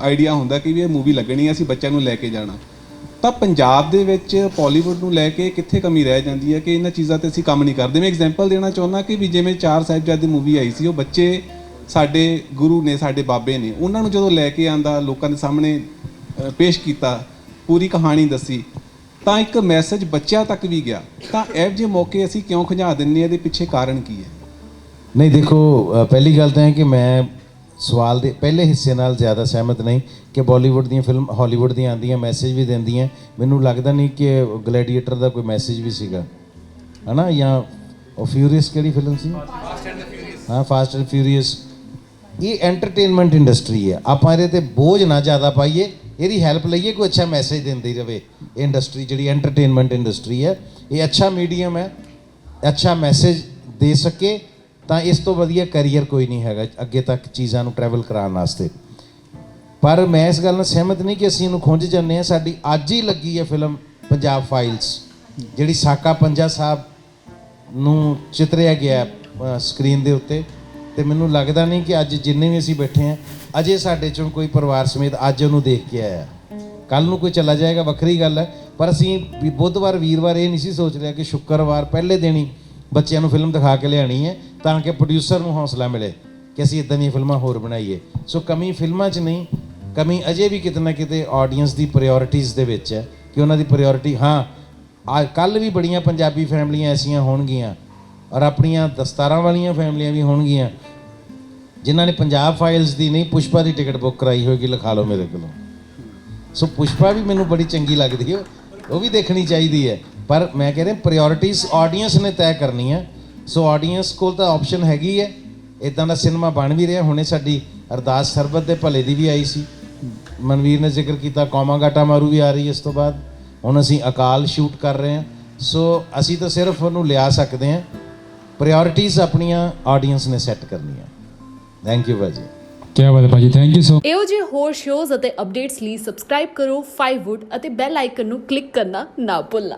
Idea ਹੁੰਦਾ ਕਿ ਵੀ ਇਹ ਮੂਵੀ ਲੱਗਣੀ ਹੈ ਅਸੀਂ ਬੱਚਿਆਂ ਨੂੰ ਲੈ ਕੇ ਜਾਣਾ। ਤਾਂ ਪੰਜਾਬ ਦੇ ਵਿੱਚ ਪਾਲੀਵੁੱਡ ਨੂੰ ਲੈ ਕੇ ਕਿੱਥੇ ਕਮੀ ਰਹਿ ਜਾਂਦੀ ਹੈ ਕਿ ਇਹਨਾਂ ਚੀਜ਼ਾਂ ਤੇ ਅਸੀਂ ਕੰਮ ਨਹੀਂ ਕਰਦੇ? ਮੈਂ ਐਗਜ਼ਾਮਪਲ ਦੇਣਾ ਚਾਹੁੰਦਾ ਕਿ ਵੀ ਜਿਵੇਂ ਚਾਰ ਸਾਹਿਬਜ਼ਾਦੇ ਮੂਵੀ ਆਈ ਸੀ, ਉਹ ਬੱਚੇ ਸਾਡੇ ਗੁਰੂ ਨੇ, ਸਾਡੇ ਬਾਬੇ ਨੇ, ਉਹਨਾਂ ਨੂੰ ਜਦੋਂ ਲੈ ਕੇ ਆਂਦਾ, ਲੋਕਾਂ ਦੇ ਸਾਹਮਣੇ ਪੇਸ਼ ਕੀਤਾ, ਪੂਰੀ ਕਹਾਣੀ ਦੱਸੀ, ਤਾਂ ਇੱਕ ਮੈਸੇਜ ਬੱਚਿਆਂ ਤੱਕ ਵੀ ਗਿਆ। ਤਾਂ ਇਹੋ ਜਿਹੇ ਮੌਕੇ ਅਸੀਂ ਕਿਉਂ ਖੰਝਾ ਦਿੰਨੇ ਆ ਇਹਦੇ ਪਿੱਛੇ ਕਾਰਨ ਕੀ ਹੈ? ਨਹੀਂ, ਦੇਖੋ ਪਹਿਲੀ ਗੱਲ ਤਾਂ ਹੈ ਕਿ ਮੈਂ ਸਵਾਲ ਦੇ ਪਹਿਲੇ ਹਿੱਸੇ ਨਾਲ ਜ਼ਿਆਦਾ ਸਹਿਮਤ ਨਹੀਂ ਕਿ ਬਾਲੀਵੁੱਡ ਦੀਆਂ ਫਿਲਮ ਹਾਲੀਵੁੱਡ ਦੀਆਂ ਆਉਂਦੀਆਂ ਮੈਸੇਜ ਵੀ ਦਿੰਦੀਆਂ। ਮੈਨੂੰ ਲੱਗਦਾ ਨਹੀਂ ਕਿ ਗਲੈਡੀਏਟਰ ਦਾ ਕੋਈ ਮੈਸੇਜ ਵੀ ਸੀਗਾ। ਹਨਾ? ਜਾਂ ਉਹ ਫਿਊਰੀਅਸ ਕਿਹੜੀ ਫਿਲਮ ਸੀ? ਹਾਂ ਫਾਸਟ ਐਂਡ ਫਿਊਰੀਅਸ ਇਹ ਐਂਟਰਟੇਨਮੈਂਟ ਇੰਡਸਟਰੀ ਹੈ। ਆਪਾਂ ਇਹਦੇ ਤੇ ਬੋਝ ਨਾ ਜ਼ਿਆਦਾ ਪਾਈਏ। ਇਹਦੀ ਹੈਲਪ ਲਈਏ ਕੋਈ ਅੱਛਾ ਮੈਸੇਜ ਦਿੰਦੀ ਰਵੇ। ਇਹ ਇੰਡਸਟਰੀ ਜਿਹੜੀ ਐਂਟਰਟੇਨਮੈਂਟ ਇੰਡਸਟਰੀ ਹੈ ਇਹ ਅੱਛਾ ਮੀਡੀਅਮ ਹੈ। ਅੱਛਾ ਮੈਸੇਜ ਦੇ ਸਕੇ। ਤਾਂ ਇਸ ਤੋਂ ਵਧੀਆ ਕੈਰੀਅਰ ਕੋਈ ਨਹੀਂ ਹੈਗਾ, ਅੱਗੇ ਤੱਕ ਚੀਜ਼ਾਂ ਨੂੰ ਟਰੈਵਲ ਕਰਾਉਣ ਵਾਸਤੇ। ਪਰ ਮੈਂ ਇਸ ਗੱਲ ਨਾਲ ਸਹਿਮਤ ਨਹੀਂ ਕਿ ਅਸੀਂ ਇਹਨੂੰ ਖੁੰਝ ਜਾਂਦੇ ਹਾਂ। ਸਾਡੀ ਅੱਜ ਹੀ ਲੱਗੀ ਹੈ ਫਿਲਮ ਪੰਜਾਬ ਫਾਈਲਸ ਜਿਹੜੀ ਸਾਕਾ ਪੰਜਾ ਸਾਹਿਬ ਨੂੰ ਚਿਤਰਿਆ ਗਿਆ ਸਕਰੀਨ ਦੇ ਉੱਤੇ। ਤੇ ਮੈਨੂੰ ਲੱਗਦਾ ਨਹੀਂ ਕਿ ਅੱਜ ਜਿੰਨੇ ਵੀ ਅਸੀਂ ਬੈਠੇ ਹਾਂ, ਅਜੇ ਸਾਡੇ ਚੋਂ ਕੋਈ ਪਰਿਵਾਰ ਸਮੇਤ ਅੱਜ ਉਹਨੂੰ ਦੇਖ ਕੇ ਆਇਆ। ਕੱਲ ਨੂੰ ਕੋਈ ਚਲਾ ਜਾਏਗਾ, ਵੱਖਰੀ ਗੱਲ ਹੈ। ਪਰ ਅਸੀਂ ਵੀ ਬੁੱਧਵਾਰ, ਵੀਰਵਾਰ ਇਹ ਨਹੀਂ ਸੀ ਸੋਚ ਰਿਹਾ ਕਿ ਸ਼ੁੱਕਰਵਾਰ, ਪਹਿਲੇ ਦਿਨ ਹੀ ਬੱਚਿਆਂ ਨੂੰ ਫਿਲਮ ਦਿਖਾ ਕੇ ਲਿਆਣੀ ਹੈ। ਤਾਂ ਕਿ ਪ੍ਰੋਡਿਊਸਰ ਨੂੰ ਹੌਸਲਾ ਮਿਲੇ ਕਿ ਅਸੀਂ ਇਦਾਂ ਦੀਆਂ ਫਿਲਮਾਂ ਹੋਰ ਬਣਾਈਏ। ਸੋ ਕਮੀ ਫਿਲਮਾਂ 'ਚ ਨਹੀਂ, ਕਮੀ ਅਜੇ ਵੀ ਕਿਤਨਾ ਕਿਤੇ ਆਡੀਅנס ਦੀ ਪ੍ਰਾਇੋਰਟੀਆਂ ਦੇ ਵਿੱਚ ਹੈ ਕਿ ਉਹਨਾਂ ਦੀ ਪ੍ਰਾਇੋਰਟੀ ਹਾਂ, ਆ ਕੱਲ ਵੀ ਬੜੀਆਂ ਪੰਜਾਬੀ ਫੈਮਲੀਆਂ ਐਸੀਆਂ ਹੋਣਗੀਆਂ ਔਰ ਆਪਣੀਆਂ ਦਸਤਾਰਾਂ ਵਾਲੀਆਂ ਫੈਮਲੀਆਂ ਵੀ ਹੋਣਗੀਆਂ ਜਿਨ੍ਹਾਂ ਨੇ ਪੰਜਾਬ ਫਾਈਲਸ ਦੀ ਨਹੀਂ, ਪੁਸ਼ਪਾ ਦੀ ਟਿਕਟ ਬੁੱਕ ਕਰਾਈ ਹੋਏਗੀ, ਲਿਖਾ ਲਓ ਮੇਰੇ ਕੋਲੋਂ। ਸੋ ਪੁਸ਼ਪਾ ਵੀ ਮੈਨੂੰ ਬੜੀ ਚੰਗੀ ਲੱਗਦੀ ਹੈ, ਉਹ ਵੀ ਦੇਖਣੀ ਚਾਹੀਦੀ ਹੈ। ਪਰ ਮੈਂ ਕਹਿ ਰਿਹਾ ਪ੍ਰਾਇੋਰਟੀਆਂ ਆਡੀਅנס ਨੇ ਤੈਅ ਕਰਨੀ ਹੈ ਸੋ ਆਡੀਅנס ਕੋਲ ਤਾਂ ਆਪਸ਼ਨ ਹੈਗੀ ਹੈ। ਇਦਾਂ ਦਾ ਸਿਨੇਮਾ ਬਣ ਵੀ ਰਿਹਾ। ਹੁਣੇ ਸਾਡੀ ਅਰਦਾਸ ਸਰਬਤ ਦੇ ਭਲੇ ਦੀ ਵੀ ਆਈ ਸੀ। ਮਨਵੀਰ ਨੇ ਜ਼ਿਕਰ ਕੀਤਾ ਕੌਮਾ ਗਾਟਾ ਮਾਰੂ ਵੀ ਆ ਰਹੀ ਇਸ ਤੋਂ ਬਾਅਦ। ਹੁਣ ਅਸੀਂ ਅਕਾਲ ਸ਼ੂਟ ਕਰ ਰਹੇ ਹਾਂ। ਸੋ ਅਸੀਂ ਤਾਂ ਸਿਰਫ ਉਹਨੂੰ ਲਿਆ ਸਕਦੇ ਹਾਂ। ਪ੍ਰਾਇੋਰਟੀਆਂ ਆਪਣੀਆਂ ਆਡੀਅנס ਨੇ ਸੈੱਟ ਕਰਨੀਆਂ। ਥੈਂਕ ਯੂ ਭਾਜੀ। ਕੀ ਬਾਤ ਹੈ ਭਾਜੀ। ਥੈਂਕ ਯੂ ਸੋ ਇਹੋ ਜਿਹੇ ਹੋਰ ਸ਼ੋਜ਼ ਅਤੇ ਅਪਡੇਟਸ ਲਈ ਸਬਸਕ੍ਰਾਈਬ ਕਰੋ 5wood ਅਤੇ ਬੈਲ ਆਈਕਨ ਨੂੰ ਕਲਿੱਕ ਕਰਨਾ ਨਾ ਭੁੱਲਣਾ।